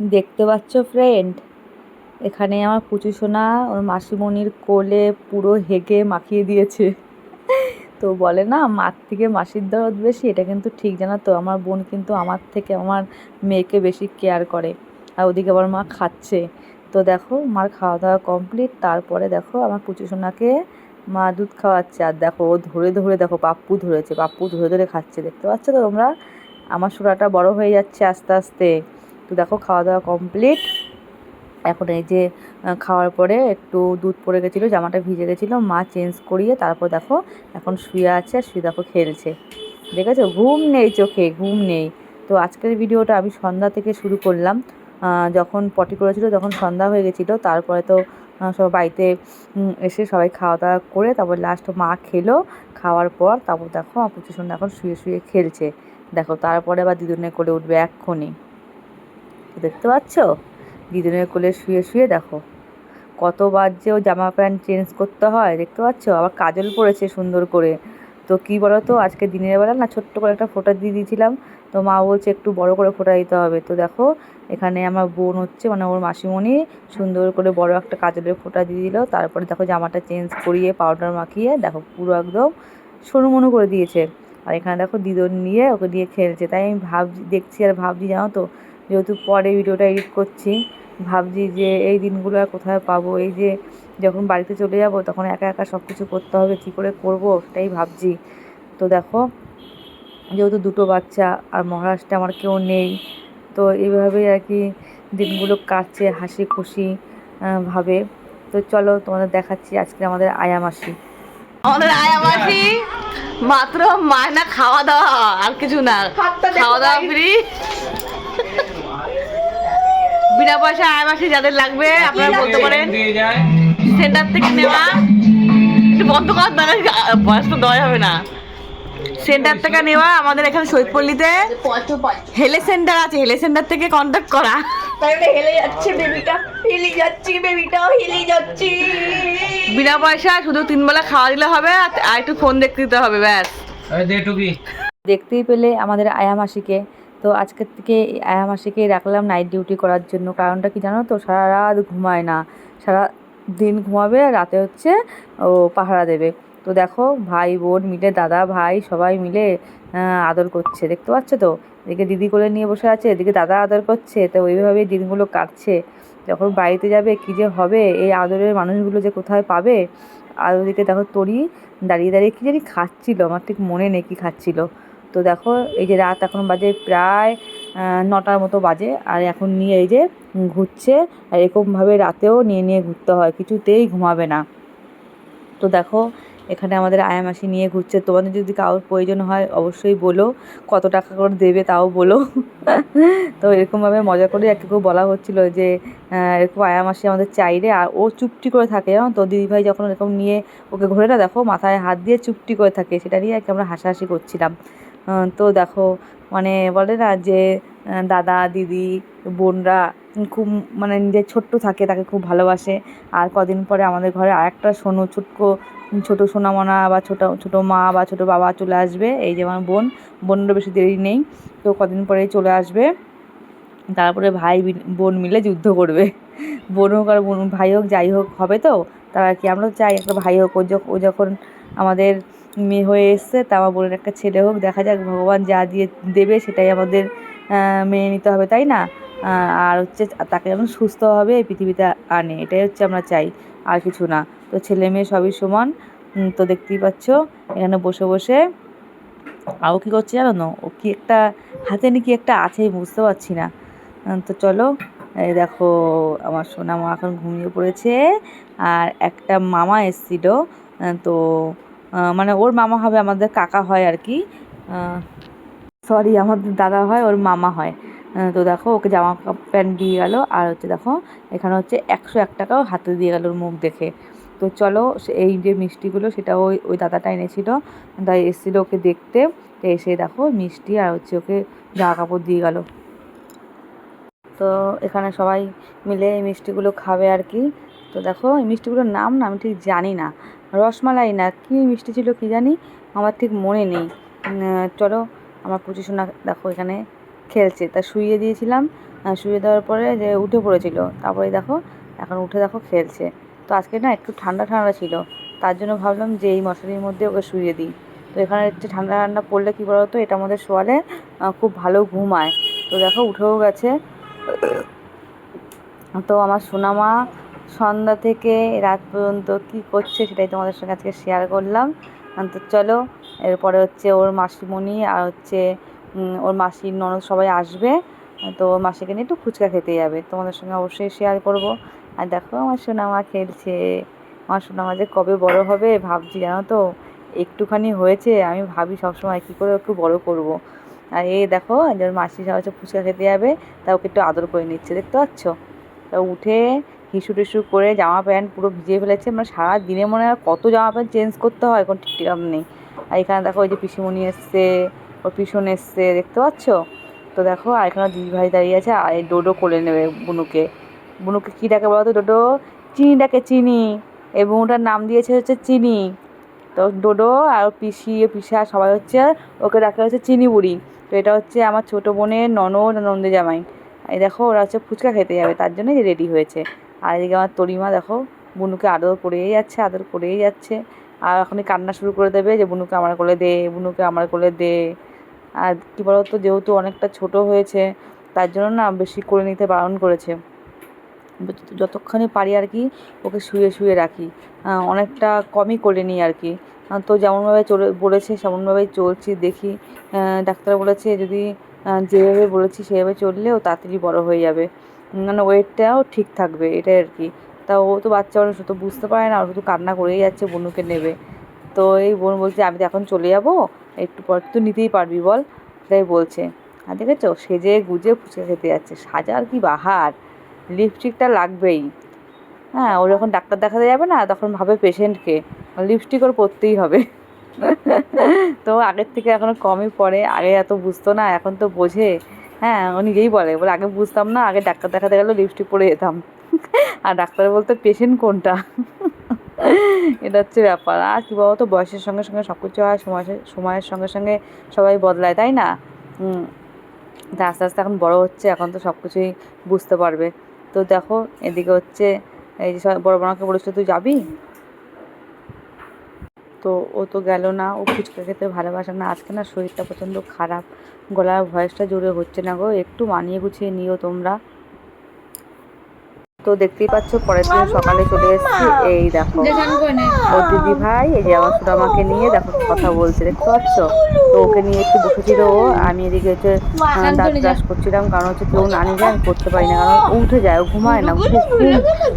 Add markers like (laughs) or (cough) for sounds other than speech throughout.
দেখতে পাচ্ছ ফ্রেন্ড এখানে আমার পুচু সোনা ওর মাসিমণির কোলে পুরো হেগে মাখিয়ে দিয়েছে। তো বলে না, মার থেকে মাসির দরদ বেশি, এটা কিন্তু ঠিক জানো তো? আমার বোন কিন্তু আমার থেকে, আমার মেয়েকে বেশি কেয়ার করে। আর ওদিকে আবার মা খাচ্ছে। তো দেখো, মার খাওয়া দাওয়া কমপ্লিট তারপরে দেখো আমার পুচু সোনাকে মা দুধ খাওয়াচ্ছে। আর দেখো, ও ধরে ধরে দেখো, পাপ্পু ধরেছে, পাপ্পু ধরে ধরে খাচ্ছে। দেখতে পাচ্ছ তো তোমরা? আমার সোনাটা বড় হয়ে যাচ্ছে আস্তে আস্তে। তো দেখো খাওয়া দাওয়া কমপ্লিট এখন এই যে খাওয়ার পরে একটু দুধ পড়ে গেছিল, জামাটা ভিজে গেছিল, মা চেঞ্জ করিয়ে তারপর দেখো এখন শুয়ে আছে আর শুয়ে দেখো খেলছে। দেখেছ? ঘুম নেই চোখে, ঘুম নেই। তো আজকের ভিডিওটা আমি সন্ধ্যা থেকে শুরু করলাম। যখন পটি করেছিল তখন সন্ধ্যা হয়ে গেছিল, তারপরে তো সব বাড়িতে এসে সবাই খাওয়া দাওয়া করে, তারপর লাস্ট মা খেলো, খাওয়ার পর তারপর দেখো আমার পুচু এখন শুয়ে শুয়ে খেলছে। দেখো, তারপরে আবার দিদুনে করে উঠবে এক্ষুনি। দেখতে পাচ্ছ? দিদুনের কোলে শুয়ে শুয়ে দেখো। কতবার যে ও জামা প্যান্ট চেঞ্জ করতে হয়, দেখতে পাচ্ছ? আবার কাজল পড়েছে সুন্দর করে। তো কী বলো তো আজকে দিনের বেলা না ছোট্ট করে একটা ফোঁটা দিয়ে দিয়েছিলাম। তো মা বলছে একটু বড় করে ফোঁটা দিতে হবে। তো দেখো, এখানে আমার বোন হচ্ছে মানে ওর মাসিমণি সুন্দর করে বড় একটা কাজলের ফোঁটা দিয়ে দিল। তারপরে দেখো জামাটা চেঞ্জ করিয়ে, পাউডার মাখিয়ে, দেখো পুরো একদম সরু মনু করে দিয়েছে। আর এখানে দেখো দিদন নিয়ে ওকে দিয়ে খেলছে। তাই আমি ভাবছি, দেখছি আর ভাবছি, জানো তো যেহেতু পরে ভিডিওটা এডিট করছি ভাবছি যে এই দিনগুলো আর কোথায় পাবো? এই যে যখন বাড়িতে চলে যাব তখন একা একা সব কিছু করতে হবে কী করে করব? সেটাই ভাবছি। তো দেখো যেহেতু দুটো বাচ্চা আর মহারাষ্ট্রে আমার কেউ নেই তো এইভাবেই আর কি দিনগুলো কাটছে হাসি খুশি ভাবে। তো চলো তোমাদের দেখাচ্ছি আজকে আমাদের আয়া মাসি আমাদের আয়া মাসি মাত্র মায়না খাওয়া দাওয়া আর কিছু না। খাওয়া দাওয়া ফ্রি বিনা পয়সা আয়া মাসি যাদের লাগবে আপনারা বলতে পারেন। সেন্টার থেকে নেওয়া। একটু বন্ধ কর না বয়স তো দেওয়া হবে না। সেন্টার থেকে নেওয়া আমাদের এখানে শহীদপল্লীতে হেলে সেন্টার আছে হেলে সেন্টার থেকে কন্ট্যাক্ট করা। হেলে যাচ্ছে বেবিটা হিলি যাচ্ছি বেবিটা হিলি যাচ্ছি। বিনা পয়সা শুধু তিন বেলা খাওয়া দিলে হবে আর আর একটু ফোন দেখতে দিতে হবে ব্যাস। দেখতেই পেলে আমাদের আয়া মাসিকে। তো আজকের থেকে মাসিকে রাখলাম নাইট ডিউটি করার জন্য। কারণটা কি জানো তো? সারা রাত ঘুমায় না। সারা দিন ঘুমাবে আর রাতে হচ্ছে ও পাহারা দেবে। তো দেখো, ভাই, বোন মিলে, দাদা, ভাই সবাই মিলে আদর করছে। দেখতে পাচ্ছ তো? এদিকে দিদি কোলে নিয়ে বসে আছে, এদিকে দাদা আদর করছে। তো ওইভাবেই দিনগুলো কাটছে। যখন বাড়িতে যাবে, কী যে হবে? এই আদরের মানুষগুলো যে কোথায় পাবে? আর ওদিকে দেখো, তরি দাঁড়িয়ে দাঁড়িয়ে কী জানি খাচ্ছিল। আমার ঠিক মনে নেই কী খাচ্ছিল। তো দেখো, এই যে রাত এখন বাজে প্রায় নটার মতো বাজে। আর এখন নিয়ে এই যে ঘুরছে, আর এরকমভাবে রাতেও নিয়ে নিয়ে ঘুরতে হয়, কিছুতেই ঘুমাবে না। তো দেখো, এখানে আমাদের আয়া মাসি নিয়ে ঘুরছে। তোমাদের যদি কারোর প্রয়োজন হয়, অবশ্যই বলো। কত টাকা করে দেবে তাও বলো। (laughs) তো এরকমভাবে মজা করে একটু বলা হচ্ছিল যে এরকম আয়া মাসি আমাদের চাইরে আর ও চুপটি করে থাকে, জানো তো? দিদিভাই যখন এরকম নিয়ে ওকে ঘুরে না, দেখো মাথায় হাত দিয়ে চুপটি করে থাকে। সেটা নিয়ে আর কি আমরা হাসাহাসি করছিলাম। তো দেখো মানে বলে না যে দাদা, দিদি, বোনরা খুব মানে নিজের ছোট্ট থাকে, তাকে খুব ভালোবাসে। আর কদিন পরে আমাদের ঘরে আর একটা সোনু, ছোট্ট, ছোট সোনামনা বা ছোট, ছোটো মা বা ছোট বাবা চলে আসবে। এই যে আমার বোন, বোনেরও বেশি দেরি নেই, তো কদিন পরেই চলে আসবে। তারপরে ভাই বোন মিলে যুদ্ধ করবে। বোন হোক আর বোন, ভাই হোক, যাই হোক, হবে তো? তারা কি, আমরা চাই একটা ভাই হোক। ও যখন আমাদের মেয়ে হয়ে এসছে তা আমার বোনের একটা ছেলে হোক, দেখা যাক, ভগবান যা দিয়ে দেবে সেটাই আমাদের মেনে নিতে হবে, তাই না? আর হচ্ছে তাকে যেমন সুস্থভাবে এই পৃথিবীতে আনে এটাই হচ্ছে আমরা চাই, আর কিছু না। তো ছেলে মেয়ে সবই সমান তো দেখতেই পাচ্ছ, এখানে বসে বসে। আর ও কী করছে জানো? না ও কী একটা, হাতে নাকি একটা আছে বুঝতে পারছি না। তো চলো, এই দেখো, আমার সোনা মা এখন ঘুমিয়ে পড়েছে, আর একটা মামা এসছিল তো মানে ওর মামা হবে, আমাদের কাকা হয় আর কি। সরি আমাদের দাদা হয়, ওর মামা হয়। তো দেখো, ওকে জামা প্যান্ট দিয়ে গেল, আর হচ্ছে দেখো, এখানে হচ্ছে একশো এক টাকাও হাতে দিয়ে গেল ওর মুখ দেখে। তো চলো এই যে মিষ্টিগুলো, সেটা ওই ওই দাদাটা এনেছিল। তাই এসেছিল ওকে দেখতে। তো এসে দেখো, মিষ্টি আর হচ্ছে ওকে জামা কাপড় দিয়ে গেল। তো এখানে সবাই মিলে এই মিষ্টিগুলো খাবে আর কি। তো দেখো, এই মিষ্টিগুলোর নাম না আমি ঠিক জানি না। রসমালাই না, কী মিষ্টি ছিল কি জানি, আমার ঠিক মনে নেই। চলো, আমার পুচু সোনা দেখো এখানে খেলছে। তা শুইয়ে দিয়েছিলাম শুয়ে দেওয়ার পরে যে উঠে পড়েছিল, তারপরে দেখো, এখন উঠে দেখো খেলছে। তো আজকে না একটু ঠান্ডা ঠান্ডা ছিল, তার জন্য ভাবলাম যে এই মশারির মধ্যে ওকে শুয়ে দিই। তো এখানে হচ্ছে ঠান্ডা ঠান্ডা পড়লে কী বলো তো এটার মধ্যে শোয়ালে খুব ভালো ঘুমায়। তো দেখো, উঠেও গেছে। তো আমার সোনামা সন্ধ্যা থেকে রাত পর্যন্ত কি করছে সেটাই তোমাদের সঙ্গে আজকে শেয়ার করলাম। তো চলো, এরপরে হচ্ছে ওর মাসিমণি আর হচ্ছে ওর মাসির ননদ সবাই আসবে। তো মাসিকে নিয়ে একটু ফুচকা খেতে যাবে। তোমাদের সঙ্গে অবশ্যই শেয়ার করব। আর দেখো আমার সোনামা খেলছে। আমার সোনামা যে কবে বড় হবে ভাবছি, জানো তো? একটুখানি হয়েছে, আমি ভাবি সবসময় কী করে একটু বড় করব। আর এই দেখো, যে ওর মাসি সব হচ্ছে ফুচকা খেতে যাবে, তা ওকে একটু আদর করে নিচ্ছে, দেখতে পাচ্ছ? তা উঠে হিসু টিসু করে জামা প্যান্ট পুরো ভিজিয়ে ফেলেছে। মানে সারা দিনে মনে হয় কত জামা প্যান্ট চেঞ্জ করতে হয় কোনো ঠিক নেই। আর এখানে দেখো ওই যে পিসিমণি এসছে, ওর পিছন এসছে, দেখতে পাচ্ছ? তো দেখো, আর এখানে দিদি ভাই দাঁড়িয়ে আছে, আর এই ডোডো কোলে নেবে বুনুকে। বুনুকে কী ডাকে বলো তো ডোডো? চিনি ডাকে চিনি। এই বুনুটার নাম দিয়েছে হচ্ছে চিনি। তো ডোডো আর পিসি পিসা সবাই হচ্ছে, ওকে ডাকে হচ্ছে চিনি বুড়ি। তো এটা হচ্ছে আমার ছোটো বোনের ননদ নন্দে জামাই। এই দেখো, ওরা হচ্ছে ফুচকা খেতে যাবে, তার জন্যই রেডি হয়েছে। আর এদিকে আমার তরিমা দেখো, বুনুকে আদর করেই যাচ্ছে, আদর করেই যাচ্ছে। আর এখনই কান্না শুরু করে দেবে যে, বুনুকে আমার কোলে দে, বুনুকে আমার কোলে দে। আর কী বলতো, যেহেতু অনেকটা ছোট হয়েছে, তার জন্য না বেশি করে নিতে বারণ করেছে। যত- যতক্ষণই পারি আর কি, ওকে শুয়ে শুয়ে রাখি। অনেকটা কমই করে নিই আর কি। তো যেমনভাবে চলে, বলেছে, সেমনভাবেই চলছি, দেখি। ডাক্তার বলেছে, যদি যেভাবে বলেছি, সেভাবে চললে ও তাড়াতাড়ি বড় হয়ে যাবে। মানে ওয়েটটাও ঠিক থাকবে, এটাই আর কি। তা ও তো বাচ্চা মানুষ তো বুঝতে পারে না, ও শুধু কান্না করেই যাচ্ছে বনুকে নেবে। তো এই বোন বলছে, আমি তো এখন চলে যাব, একটু পর তো নিতেই পারবি বল। সেটাই বলছে। আর দেখেছ, সেজে গুজে ফুচকা খেতে যাচ্ছে, সাজার কি বাহার? লিপস্টিকটা লাগবেই। হ্যাঁ ও যখন ডাক্তার দেখাতে যাবে না, তখন ভাবে পেশেন্টকে, লিপস্টিক ওর পরতেই হবে। তো আগের থেকে এখন কমই পড়ে, আগে এত বুঝতো না, এখন তো বোঝে। হ্যাঁ ও নিজেই বলে বলে আগে বুঝতাম না, আগে ডাক্তার দেখাতে গেলে লিপস্টিক পরে যেতাম। (laughs) আর ডাক্তার বলতে পেশেন্ট কোনটা? (laughs) এটা হচ্ছে ব্যাপার। আর কী বলতো, বয়সের সঙ্গে সঙ্গে সব কিছু হয়, সময়ের সময়ের সঙ্গে সঙ্গে সবাই বদলায়, তাই না? তা আস্তে আস্তে এখন বড় হচ্ছে, এখন তো সব কিছুই বুঝতে পারবে। তো দেখো, এদিকে হচ্ছে, এই যে সব বড় বোনাকে বলেছিল, তুই যাবি? তো ও তো গেল না, ও ফুচকা খেতে ভালোবাসে না। আজকে না শরীরটা প্রচণ্ড খারাপ, গলার ভয়েসটা জোরে হচ্ছে না গো, একটু মানিয়ে গুছিয়ে নিও তোমরা। তো দেখতেই পাচ্ছ পরের দিন সকালে চলে এসেছি। এই দেখো ওর দিদি ভাই এই যে আমার সুরামাকে নিয়ে দেখো কথা বলছে দেখতে পাচ্ছ? তো ওকে নিয়ে একটু বসেছিল ও আমি এদিকে হচ্ছে দাঁত ব্রাশ করছিলাম কারণ হচ্ছে কেউ না নিলে আমি করতে পারি না কারণ উঠে যায় ও ঘুমায় না খুব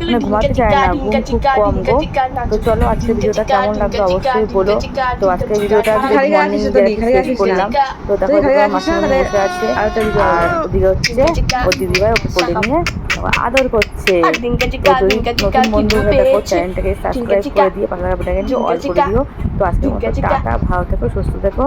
মানে ঘুমাতে চায় না ঘুম খুব কম গো। তো চলো আজকে ভিডিওটা কেমন লাগল? অবশ্যই বলো। তো আজকে ভিডিওটা মর্নিং শেষ করলাম। তো দেখো মাসিমণি বসে আছে আর ওদিকে হচ্ছে ওর দিদিভাই ওকে কোলে নিয়ে আদর করছে। চ্যানেলটাকে সাবস্ক্রাইব করে দিয়ে পাশে অল করে দিও। তো আজকের মতো। টাটা ভালো থেকো সুস্থ থেকো।